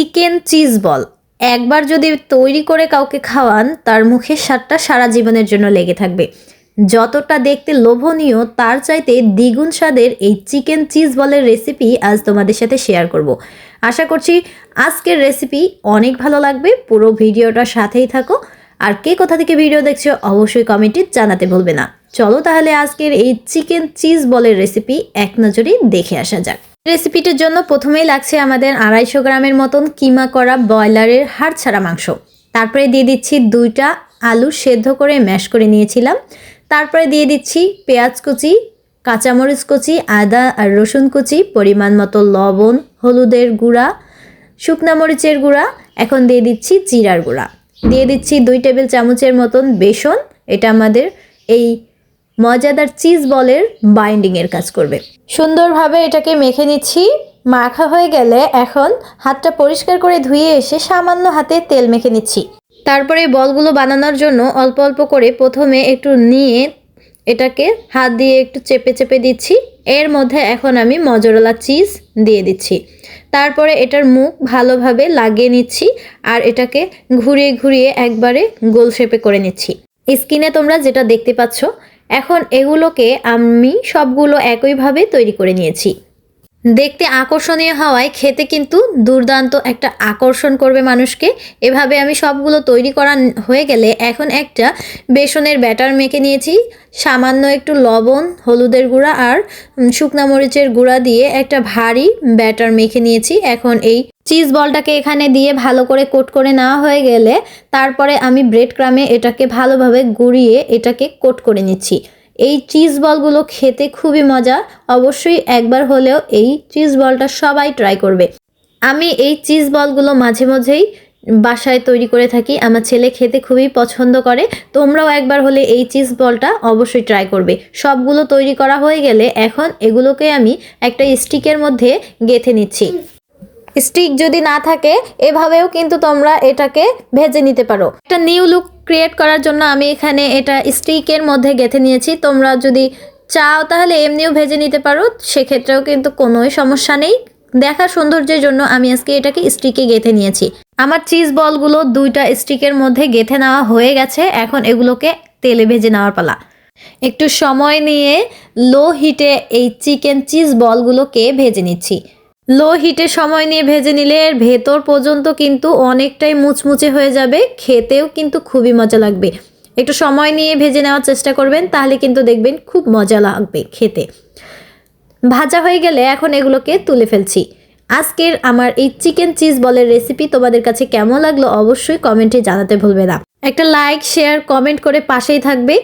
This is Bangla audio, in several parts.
Chicken cheese ball. একবার যদি তৈরি করে কাউকে খাওয়ান, তার মুখে স্বাদটা সারা জীবনের জন্য লেগে থাকবে। যতটা দেখতে লোভনীয়, তার চাইতে দ্বিগুণ স্বাদের এই চিকেন চিজ বলের রেসিপি আজ তোমাদের সাথে শেয়ার করব। আশা করছি আজকের রেসিপি অনেক ভালো লাগবে। পুরো ভিডিওটার সাথেই থাকো। আর কে কোথা থেকে ভিডিও দেখছ, অবশ্যই কমেন্টে জানাতে ভুলবে না। চলো তাহলে আজকের এই চিকেন চিজ বলের রেসিপি এক নজরে দেখে আসা যাক। রেসিপিটির জন্য প্রথমেই লাগছে আমাদের আড়াইশো গ্রামের মতন কিমা করা ব্রয়লারের হাড় ছাড়া মাংস। তারপরে দিয়ে দিচ্ছি দুইটা আলু সেদ্ধ করে ম্যাশ করে নিয়েছিলাম। তারপরে দিয়ে দিচ্ছি পেঁয়াজ কুচি, কাঁচামরিচ কুচি, আদা আর রসুন কুচি, পরিমাণ মতো লবণ, হলুদের গুঁড়া, শুকনা মরিচের গুঁড়া, এখন দিয়ে দিচ্ছি জিরার গুঁড়া। দিয়ে দিচ্ছি দুই টেবিল চামচের মতন বেসন। এটা আমাদের এই মজাদার চিজ বলের বাইন্ডিংয়ের কাজ করবে। সুন্দরভাবে এটাকে মেখে নিচ্ছি। মাখা হয়ে গেলে এখন হাতটা পরিষ্কার করে ধুয়ে এসে সামান্য হাতে তেল মেখে নিচ্ছি। তারপরে বলগুলো বানানোর জন্য অল্প অল্প করে প্রথমে একটু নিয়ে এটাকে হাত দিয়ে একটু চেপে চেপে দিচ্ছি। এর মধ্যে এখন আমি মজরলা চিজ দিয়ে দিচ্ছি। তারপরে এটার মুখ ভালোভাবে লাগিয়ে নিচ্ছি আর এটাকে ঘুরিয়ে ঘুরিয়ে একবারে গোল শেপে করে নিচ্ছি। স্কিনে তোমরা যেটা দেখতে পাচ্ছ এখন এগুলোকে আমি সবগুলো একইভাবে তৈরি করে নিয়েছি। দেখতে আকর্ষণীয় হওয়ায় খেতে কিন্তু দুর্দান্ত একটা আকর্ষণ করবে মানুষকে। এভাবে আমি সবগুলো তৈরি করা হয়ে গেলে এখন একটা বেসনের ব্যাটার মেখে নিয়েছি। সামান্য একটু লবণ, হলুদের গুঁড়া আর শুকনা মরিচের গুঁড়া দিয়ে একটা ভারী ব্যাটার মেখে নিয়েছি। এখন এই চিজ বলটাকে এখানে দিয়ে ভালো করে কোট করে নেওয়া হয়ে গেলে তারপরে আমি ব্রেড ক্রামে এটাকে ভালোভাবে গুঁড়িয়ে এটাকে কোট করে নিচ্ছি। এই চিজ বলগুলো খেতে খুবই মজা। অবশ্যই একবার হলেও এই চিজ বলটা সবাই ট্রাই করবে। আমি এই চিজ বলগুলো মাঝে মাঝেই বাসায় তৈরি করে থাকি। আমার ছেলে খেতে খুবই পছন্দ করে। তোমরাও একবার হলে এই চিজ বলটা অবশ্যই ট্রাই করবে। সবগুলো তৈরি করা হয়ে গেলে এখন এগুলোকে আমি একটা স্টিকের মধ্যে গেঁথে নিচ্ছি। স্টিক যদি না থাকে, এভাবেও কিন্তু তোমরা এটাকে ভেজে নিতে পারো। একটা নিউ লুক ক্রিয়েট করার জন্য আমি এখানে এটা স্টিকের মধ্যে গেঁথে নিয়েছি। তোমরা যদি চাও তাহলে এমনিও ভেজে নিতে পারো, সেক্ষেত্রেও কিন্তু কোনোই সমস্যা নেই। দেখার সৌন্দর্যের জন্য আমি আজকে এটাকে স্টিকে গেঁথে নিয়েছি। আমার চিজ বলগুলো দুইটা স্টিকের মধ্যে গেঁথে নেওয়া হয়ে গেছে, এখন এগুলোকে তেলে ভেজে নেওয়ার পালা। একটু সময় নিয়ে লো হিটে এই চিকেন চিজ বলগুলোকে ভেজে নিচ্ছি। লো হিটে সময় নিয়ে ভেজে নিলে এর ভেতর পর্যন্ত কিন্তু অনেকটাই মুচমুচে হয়ে যাবে, খেতেও কিন্তু খুবই মজা লাগবে। একটু সময় নিয়ে ভেজে নেওয়ার চেষ্টা করবেন, তাহলে কিন্তু দেখবেন খুব মজা লাগবে খেতে। ভাজা হয়ে গেলে এখন এগুলোকে তুলে ফেলছি। আজকের আমার এই চিকেন চিজ বলের রেসিপি তোমাদের কাছে কেমন লাগল অবশ্যই কমেন্টে জানাতে ভুলবে না। একটা লাইক, শেয়ার, কমেন্ট করে পাশেই থাকবে।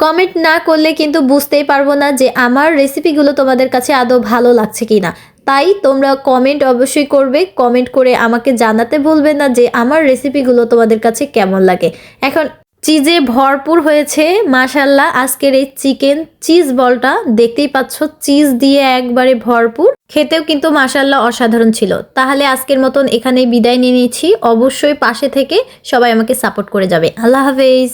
কমেন্ট না করলে কিন্তু বুঝতেই পারব না যে আমার রেসিপিগুলো তোমাদের কাছে আদৌ ভালো লাগছে কি না তাই তোমরা কমেন্ট অবশ্যই করবে। কমেন্ট করে আমাকে জানাতে ভুলবে না যে আমার রেসিপিগুলো তোমাদের কাছে কেমন লাগে। এখন চিজে ভরপুর হয়েছে মাশাল্লাহ আজকের এই চিকেন চিজ বলটা দেখতেই পাচ্ছ চিজ দিয়ে একবারে ভরপুর। খেতেও কিন্তু মাশাল্লাহ অসাধারণ ছিল। তাহলে আজকের মতন এখানেই বিদায় নিয়ে নিচ্ছি। অবশ্যই পাশে থেকে সবাই আমাকে সাপোর্ট করে যাবে। আল্লাহ হাফেজ।